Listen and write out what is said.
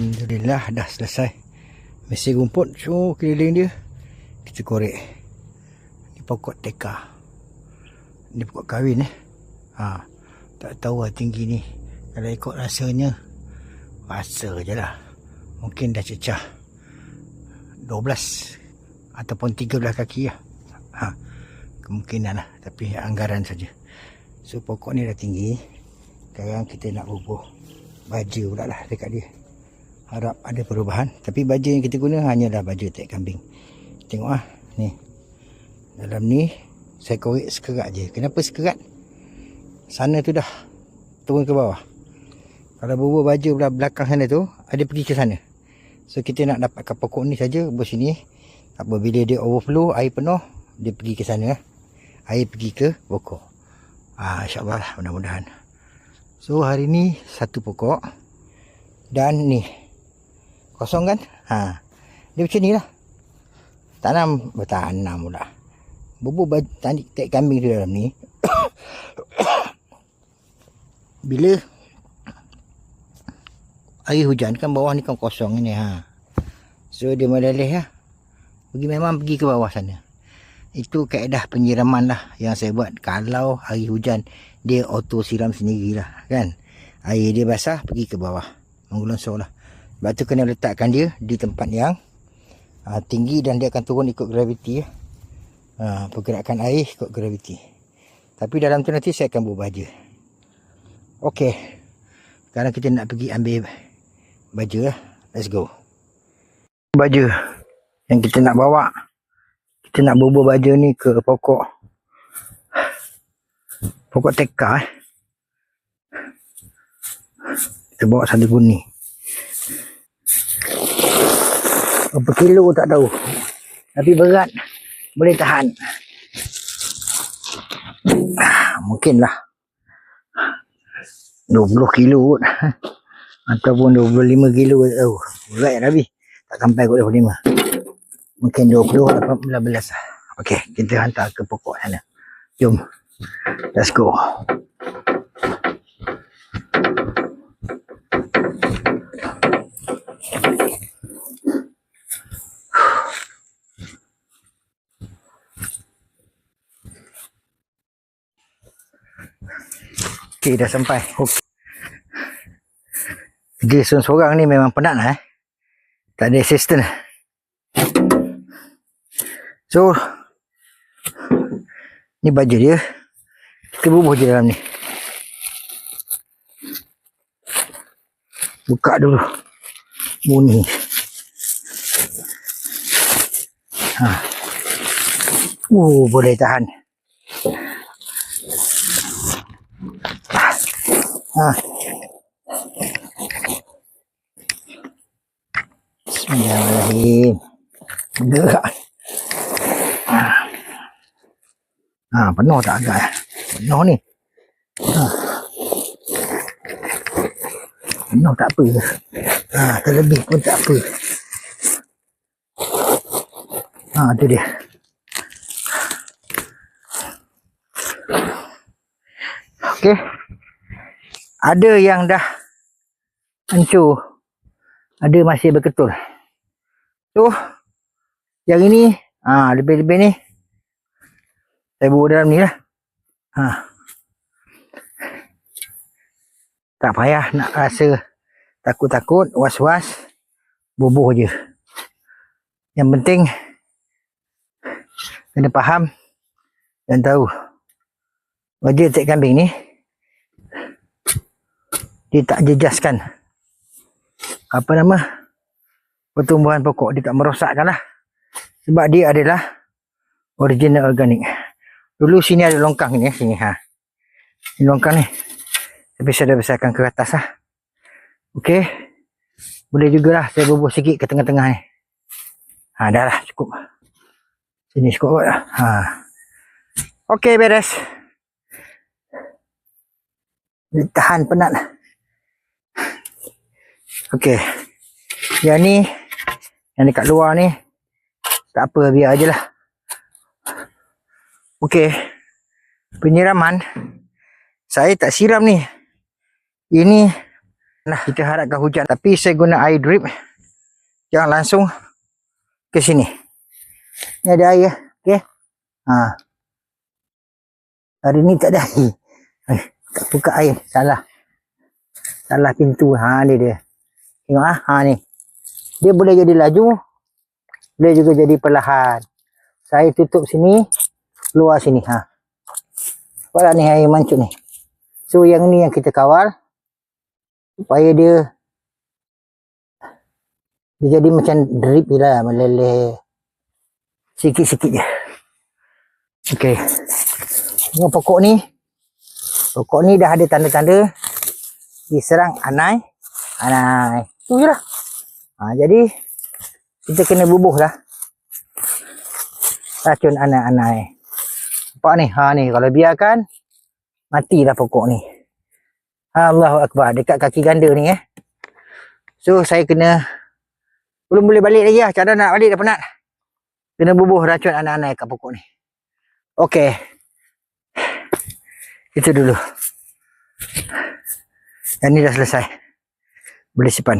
Alhamdulillah dah selesai. Mesin rumput so keliling dia kita korek. Ni pokok teka. Ni pokok kahwin eh. Ha. Tak tahu lah tinggi ni. Kalau ikut rasanya rasa je lah. Mungkin dah cecah 12 ataupun 13 kaki lah. Ha. Kemungkinan lah tapi anggaran saja. So pokok ni dah tinggi. Sekarang kita nak bubuh baja pula lah dekat dia harap ada perubahan. Tapi baju yang kita guna hanyalah baju tek kambing. Tengok ah ni. Dalam ni saya korek sekerat je. Kenapa sekerat? Sana tu dah. Turun ke bawah. Kalau bubuh baju belakang sana tu ada pergi ke sana. So kita nak dapatkan pokok ni saja buat sini. Apabila dia overflow air penuh dia pergi ke sana. Air pergi ke pokok. Ah insyaallah lah, mudah-mudahan. So hari ni satu pokok. Dan ni Kosong kan? Ha. Dia macam ni lah. Tanam, bertanam pula. Bubur tadi tek kambing tu dalam ni. Bila air hujan kan bawah ni kan kosong ni ha. So dia meleleh lah. Pergi memang pergi ke bawah sana. Itu kaedah penyiraman lah yang saya buat. Kalau hari hujan dia auto siram sendirilah kan. Air dia basah pergi ke bawah. Menggulungsor lah. Sebab tu kena letakkan dia di tempat yang uh, tinggi dan dia akan turun ikut graviti ya. Uh, pergerakan air ikut graviti. Tapi dalam tu nanti saya akan buat baja. Okey. Sekarang kita nak pergi ambil baja lah. Let's go. Baja yang kita nak bawa. Kita nak bubuh baja ni ke pokok. Pokok teka eh. Kita bawa satu kuning. Berapa kilo tak tahu. Tapi berat. Boleh tahan. Ah, mungkinlah. 20 kilo kot. Ataupun 25 kilo tak tahu. Berat ya Nabi. Tak sampai kot 25. Mungkin 20 atau 15 lah. Okey, kita hantar ke pokok sana. Jom. Let's go. Okey dah sampai. Okey. Dia seorang-seorang ni memang penat lah eh. Tak ada assistant. So ni baju dia. Kita bubuh je dalam ni. Buka dulu. Bunyi. Ha. Oh, boleh tahan. Bismillahirrahmanirrahim. Gerak. Ha. ha, penuh tak agak eh? Penuh ni. Ha. Penuh tak apa. Ha, terlebih pun tak apa. Ha, tu dia. Okey ada yang dah hancur. Ada masih berketul. Tu yang ini ha, lebih-lebih ni saya buat dalam ni lah. Ha. tak payah nak rasa takut-takut was-was bubuh je. Yang penting kena faham dan tahu. Wajib tek kambing ni dia tak jejaskan. Apa nama? Pertumbuhan pokok dia tak merosakkan lah. Sebab dia adalah original organik dulu sini ada longkang ni sini ha. Ini longkang ni. Tapi saya dah besarkan ke atas lah ok boleh jugalah saya bubuh sikit ke tengah-tengah ni. Ha dah lah cukup. Sini cukup lah ha. Ok beres. Tahan penat lah Okey. Yang ni yang dekat luar ni tak apa biar aje lah. Okey. Penyiraman saya tak siram ni. Ini Nah, kita harapkan hujan. Tapi saya guna air drip. Jangan langsung ke sini. Ni ada air. Okey. Ha. Hari ni tak ada air. Eh, tak buka air. Salah. Salah pintu. Ha ni dia. Tengok ah. Ha ni. Dia boleh jadi laju. Boleh juga jadi perlahan. Saya tutup sini. Keluar sini. Ha. Nampak ni air mancuk ni. So yang ni yang kita kawal. Supaya dia. Dia jadi macam drip je lah. Meleleh. Sikit-sikit je. Okey. Tengok pokok ni. Pokok ni dah ada tanda-tanda. Diserang anai. Anai. Tu je lah. Ha, jadi. Kita kena bubuh lah. Racun anai-anai. Nampak ni. Ha ni. Kalau biarkan. Matilah pokok ni. Allahu Akbar. Dekat kaki ganda ni eh. So saya kena. Belum boleh balik lagi lah. Cara nak balik dah penat. Kena bubuh racun anai-anai kat pokok ni. Okey. Itu dulu. Yang ni dah selesai. Boleh simpan.